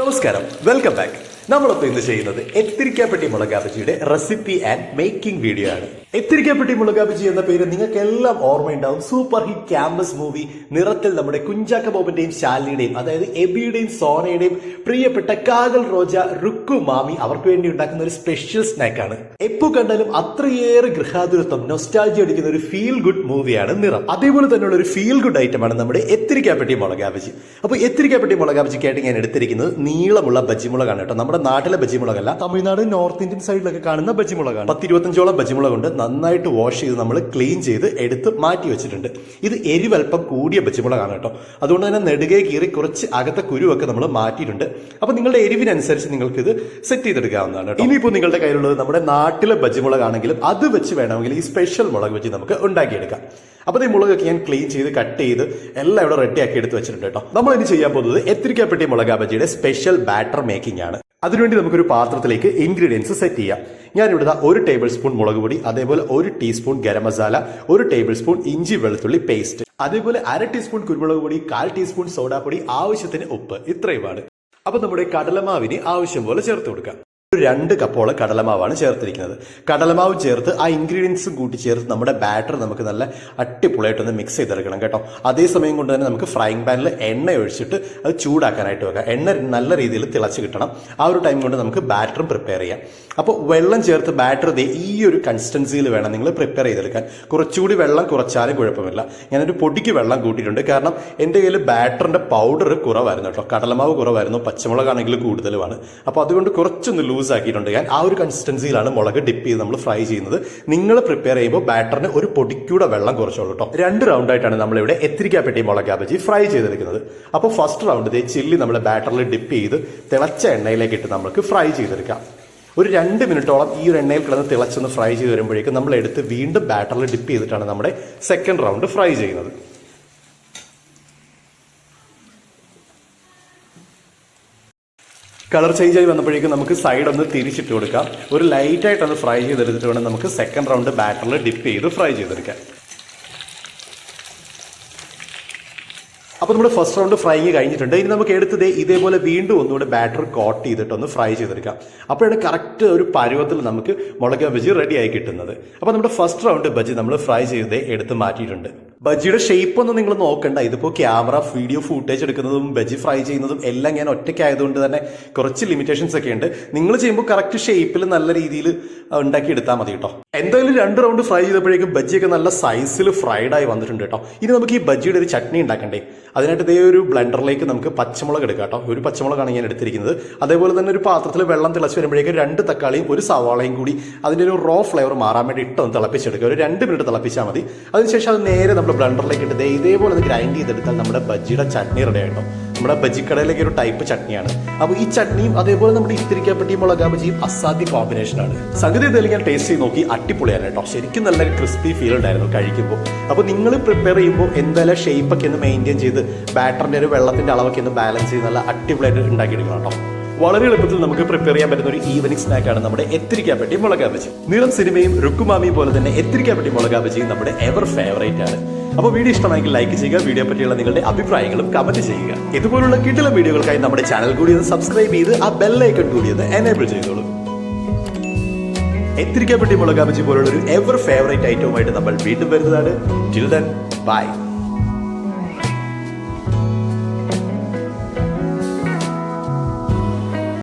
നമസ്കാരം. Welcome back നമ്മളിപ്പോൾ ഇന്ന് ചെയ്യുന്നത് എത്തിരിക്കാപ്പെട്ടി മുളകാപ്പച്ചിയുടെ റെസിപ്പി ആൻഡ് മേക്കിംഗ് വീഡിയോ ആണ്. എത്തിരിക്കാപ്പെട്ടി മുളകാബിജി എന്ന പേര് നിങ്ങൾക്ക് എല്ലാം ഓർമ്മയുണ്ടാവും. സൂപ്പർ ഹിറ്റ് ക്യാമ്പസ് മൂവി നിറത്തിൽ നമ്മുടെ കുഞ്ചാക്ക ബോബന്റെയും ശാലിനിയുടെയും അതായത് എബിയുടെയും സോനയുടെയും പ്രിയപ്പെട്ട കാതൽ റോജ റുക്കു മാമി അവർക്ക് വേണ്ടി ഉണ്ടാക്കുന്ന ഒരു സ്പെഷ്യൽ സ്നാക്കാണ് എപ്പോ കണ്ടാലും അത്രയേറെ ഗൃഹാതുരത്വം നൊസ്റ്റാൾജി അടിക്കുന്ന ഒരു ഫീൽ ഗുഡ് മൂവിയാണ് നിറം. അതേപോലെ തന്നെയുള്ള ഒരു ഫീൽ ഗുഡ് ഐറ്റം ആണ് നമ്മുടെ എത്തിരിക്കാപ്പെട്ടി മുളകാബജി അപ്പോൾ എത്തിരിക്കാപ്പെട്ടി മുളകാബജിക്കായിട്ട് ഞാൻ എടുത്തിരിക്കുന്നത് നീളമുള്ള ബജിമുളകാണ് കേട്ടോ. നമ്മുടെ നാട്ടിലെ ബജിമുളകല്ല തമിഴ്നാട് നോർത്ത് ഇന്ത്യൻ സൈഡിലൊക്കെ കാണുന്ന ബജിമുളകാണ്. പത്തിരുപത്തഞ്ചോളം ബജിമുളകുണ്ട്. നന്നായിട്ട് വാഷ് ചെയ്ത് നമ്മൾ ക്ലീൻ ചെയ്ത് എടുത്ത് മാറ്റി വെച്ചിട്ടുണ്ട്. ഇത് എരിവൽപ്പം കൂടിയ പച്ചമുളകാണ് കേട്ടോ. അതുകൊണ്ട് തന്നെ നെടുകെ കീറി കുറച്ച് അകത്തെ കുരുവൊക്കെ നമ്മൾ മാറ്റിയിട്ടുണ്ട്. അപ്പോൾ നിങ്ങളുടെ എരിവിനനുസരിച്ച് നിങ്ങൾക്ക് ഇത് സെറ്റ് ചെയ്തെടുക്കാവുന്നതാണ് കേട്ടോ. ഇനിയിപ്പോൾ നിങ്ങളുടെ കയ്യിലുള്ളത് നമ്മുടെ നാട്ടിലെ പച്ചമുളകാണെങ്കിലും അത് വെച്ച് വേണമെങ്കിൽ ഈ സ്പെഷ്യൽ മുളക് വെച്ച് നമുക്ക് ഉണ്ടാക്കിയെടുക്കാം. അപ്പോൾ ഈ മുളകൊക്കെ ഞാൻ ക്ലീൻ ചെയ്ത് കട്ട് ചെയ്ത് എല്ലാം ഇവിടെ റെഡിയാക്കി എടുത്ത് വെച്ചിട്ടുണ്ട് കേട്ടോ. നമ്മൾ ഇനി ചെയ്യാൻ പോകുന്നത് എത്തിരിക്കപ്പെട്ടി മുളകാ ബജിയുടെ സ്പെഷ്യൽ ബാറ്റർ മേക്കിംഗ് ആണ്. അതിനുവേണ്ടി നമുക്കൊരു പാത്രത്തിലേക്ക് ഇൻഗ്രീഡിയൻസ് സെറ്റ് ചെയ്യാം. ഞാനിവിടെ ഒരു ടേബിൾ സ്പൂൺ മുളക് പൊടി അതേപോലെ ഒരു ടീസ്പൂൺ ഗരം മസാല ഒരു ടേബിൾ സ്പൂൺ ഇഞ്ചി വെളുത്തുള്ളി പേസ്റ്റ് അതേപോലെ അര ടീസ്പൂൺ കുരുമുളക് പൊടി കാൽ ടീസ്പൂൺ സോഡാപ്പൊടി ആവശ്യത്തിന് ഉപ്പ്. ഇത്രയുമാണ്. അപ്പൊ നമ്മുടെ കടലമാവിന് ആവശ്യം പോലെ ചേർത്ത് കൊടുക്കാം. രണ്ട് കപ്പോളം കടലമാവാണ് ചേർത്തിരിക്കുന്നത്. കടലമാവ് ചേർത്ത് ആ ഇൻഗ്രീഡിയൻസും കൂട്ടി ചേർത്ത് നമ്മുടെ ബാറ്റർ നമുക്ക് നല്ല അട്ടിപ്പൊളിയായിട്ടൊന്ന് മിക്സ് ചെയ്തെടുക്കണം കേട്ടോ. അതേസമയം കൊണ്ട് തന്നെ നമുക്ക് ഫ്രൈങ് പാനിൽ എണ്ണ ഒഴിച്ചിട്ട് അത് ചൂടാക്കാനായിട്ട് വെക്കാം. എണ്ണ നല്ല രീതിയിൽ തിളച്ച് കിട്ടണം. ആ ഒരു ടൈം കൊണ്ട് നമുക്ക് ബാറ്ററും പ്രിപ്പയർ ചെയ്യാം. അപ്പോൾ വെള്ളം ചേർത്ത് ബാറ്റർ ദേ ഈ ഒരു കൺസിസ്റ്റൻസിയിൽ വേണം നിങ്ങൾ പ്രിപ്പയർ ചെയ്തെടുക്കാൻ. കുറച്ചുകൂടി വെള്ളം കുറച്ചാലും കുഴപ്പമില്ല. ഞാനൊരു പൊടിക്ക് വെള്ളം കൂട്ടിയിട്ടുണ്ട്. കാരണം എന്റെ കയ്യിൽ ബാറ്ററിന്റെ പൗഡർ കുറവായിരുന്നു കേട്ടോ. കടലമാവ് കുറവായിരുന്നു. പച്ചമുളകാണെങ്കിൽ കൂടുതലുമാണ്. അപ്പോൾ അതുകൊണ്ട് കുറച്ചൊന്ന് ലൂസ് ആക്കിയിട്ടുണ്ട്. ഞാൻ ആ ഒരു കൺസിസ്റ്റൻസിയിലാണ് മുളക് ഡിപ്പ് ചെയ്ത് നമ്മൾ ഫ്രൈ ചെയ്യുന്നത്. നിങ്ങൾ പ്രിപ്പയർ ചെയ്യുമ്പോൾ ബാറ്ററിന് ഒരു പൊടിക്കൂടെ വെള്ളം കുറച്ചോളൂ കേട്ടോ രണ്ട് റൗണ്ട് ആയിട്ടാണ് നമ്മളിവിടെ എത്തിരിക്കാപ്പെട്ടി മുളക് ബജി ഫ്രൈ ചെയ്തെടുക്കുന്നത്. അപ്പോൾ ഫസ്റ്റ് റൗണ്ട് ദേ ചില്ലി നമ്മൾ ബാറ്ററിൽ ഡിപ്പ് ചെയ്ത് തിളച്ച എണ്ണയിലേക്ക് ഇട്ട് നമുക്ക് ഫ്രൈ ചെയ്തെടുക്കാം. ഒരു രണ്ട് മിനിറ്റോളം ഈ ഒരു എണ്ണയിൽ കിടന്ന് തിളച്ചൊന്ന് ഫ്രൈ ചെയ്ത് വരുമ്പോഴേക്കും നമ്മൾ എടുത്ത് വീണ്ടും ബാറ്ററിൽ ഡിപ്പ് ചെയ്തിട്ടാണ് നമ്മുടെ സെക്കൻഡ് റൗണ്ട് ഫ്രൈ ചെയ്യുന്നത്. കളർ ചേഞ്ച് ആയി വന്നപ്പോഴേക്കും നമുക്ക് സൈഡ് ഒന്ന് തിരിച്ചിട്ട് കൊടുക്കാം. ഒരു ലൈറ്റ് ആയിട്ട് ഒന്ന് ഫ്രൈ ചെയ്തെടുത്തിട്ട് വേണം നമുക്ക് സെക്കൻഡ് റൗണ്ട് ബാറ്ററിൽ ഡിപ്പ് ചെയ്ത് ഫ്രൈ ചെയ്തെടുക്കാം അപ്പോൾ നമ്മുടെ ഫസ്റ്റ് റൗണ്ട് ഫ്രൈങ് കഴിഞ്ഞിട്ടുണ്ട്. ഇനി നമുക്ക് എടുത്തത് ഇതേപോലെ വീണ്ടും ഒന്നുകൂടെ ബാറ്റർ കോട്ട് ചെയ്തിട്ട് ഒന്ന് ഫ്രൈ ചെയ്തെടുക്കാം. അപ്പോഴാണ് കറക്റ്റ് ഒരു പരുവത്തിൽ നമുക്ക് മുളക് ബജി റെഡി ആയി കിട്ടുന്നത്. അപ്പോൾ നമ്മുടെ ഫസ്റ്റ് റൗണ്ട് ബജി നമ്മൾ ഫ്രൈ ചെയ്തേ എടുത്ത് മാറ്റിയിട്ടുണ്ട്. ബജിയുടെ ഷേപ്പ് ഒന്നും നിങ്ങൾ നോക്കണ്ട. ഇതിപ്പോൾ ക്യാമറ വീഡിയോ ഫൂട്ടേജ് എടുക്കുന്നതും ബജി ഫ്രൈ ചെയ്യുന്നതും എല്ലാം ഞാൻ ഒറ്റയ്ക്ക് ആയതുകൊണ്ട് തന്നെ കുറച്ച് ലിമിറ്റേഷൻസ് ഒക്കെ ഉണ്ട്. നിങ്ങൾ ചെയ്യുമ്പോൾ കറക്റ്റ് ഷേപ്പിൽ നല്ല രീതിയിൽ ഉണ്ടാക്കി എടുത്താൽ മതി കേട്ടോ. എന്തായാലും രണ്ട് റൗണ്ട് ഫ്രൈ ചെയ്തപ്പോഴേക്കും ബജിയൊക്കെ നല്ല സൈസിൽ ഫ്രൈഡ് ആയി വന്നിട്ടുണ്ട് കേട്ടോ. ഇനി നമുക്ക് ഈ ബജിയുടെ ഒരു ചട്നി ഉണ്ടാക്കണ്ടേ? അതിനായിട്ട് ഇതേ ഒരു ബ്ലെൻഡറിലേക്ക് നമുക്ക് പച്ചമുളക് എടുക്കാം കേട്ടോ. ഒരു പച്ചമുളകാണ് ഞാൻ എടുത്തിരിക്കുന്നത്. അതേപോലെ തന്നെ ഒരു പാത്രത്തിൽ വെള്ളം തിളച്ച് വരുമ്പോഴേക്കും രണ്ട് തക്കാളിയും ഒരു സവാളയും കൂടി അതിന്റെ ഒരു റോ ഫ്ലേവർ മാറാൻ വേണ്ടി ഇട്ടൊന്ന് തിളപ്പിച്ചെടുക്കുക. ഒരു രണ്ട് മിനിറ്റ് തിളപ്പിച്ചാൽ മതി. അതിനുശേഷം അത് നേരെ നമ്മൾ ബ്ലെൻഡറിലേക്ക് ഇട്ട് ഇതേ ഇതേപോലെ ഒന്ന് ഗ്രൈൻഡ് ചെയ്തെടുത്താൽ നമ്മുടെ ബജ്ജിയുടെ ചട്നി റെഡി ആയിട്ടോ. നമ്മുടെ ബജ്ജിക്കടയിലേക്ക് ഒരു ടൈപ്പ് ചട്നിയാണ്. അപ്പോൾ ഈ ചട്നിയും അതേപോലെ നമ്മുടെ ഇത്തിരിക്കപ്പെട്ടി മുളകാ ബജിയും അസാധ്യ കോമ്പിനേഷനാണ് സംഗതി എന്തായാലും ഞാൻ ടേസ്റ്റ് ചെയ്ത് നോക്കി അടിപൊളിയാണ് കേട്ടോ. ശരിക്കും നല്ല ക്രിസ്പി ഫീൽ ഉണ്ടായിരുന്നു കഴിക്കുമ്പോൾ. അപ്പോൾ നിങ്ങൾ പ്രിപ്പയർ ചെയ്യുമ്പോൾ എന്തായാലും ഷേപ്പ് ഒക്കെ ഒന്ന് മെയിന്റെയിൻ ചെയ്ത് ബാറ്ററിന്റെ ഒരു വെള്ളത്തിന്റെ അളവൊക്കെ ഒന്ന് ബാലൻസ് ചെയ്ത് നല്ല അടിപൊളിയായിട്ട് ഉണ്ടാക്കിയെടുക്കണം കേട്ടോ. വളരെ എളുപ്പത്തിൽ നമുക്ക് പ്രിപ്പയർ ചെയ്യാൻ പറ്റുന്ന ഒരു ഈവനിങ് സ്നാക്കാണ് നമ്മുടെ എത്തിരിക്കാൻ മുളകാ മുളകാബജി നിറം സിനിമയും റുക്കുമാമിയും പോലെ തന്നെ എത്തിരിക്കാൻ മുളകാ മുളകാബജിയും നമ്മുടെ എവർ ഫേവറേറ്റ് ആണ്. അപ്പോൾ വീഡിയോ ഇഷ്ടമായെങ്കിൽ ലൈക്ക് ചെയ്യുക വീഡിയോ പറ്റിയുള്ള നിങ്ങളുടെ അഭിപ്രായങ്ങളും കമന്റ് ചെയ്യുക. ഇതുപോലുള്ള കിട്ടുന്ന വീഡിയോകൾക്കായി നമ്മുടെ ചാനൽ കൂടി ഒന്ന് സബ്സ്ക്രൈബ് ചെയ്ത് ആ ബെല്ലൈക്കൺ കൂടി ഒന്ന് എനേബിൾ ചെയ്തോളൂ. എത്തിരിക്കപ്പെട്ടി മുളകാ ബജി പോലുള്ള ഒരു എവർ ഫേവറേറ്റ് ഐറ്റവുമായിട്ട് നമ്മൾ വീണ്ടും വരുന്നതാണ്. Till by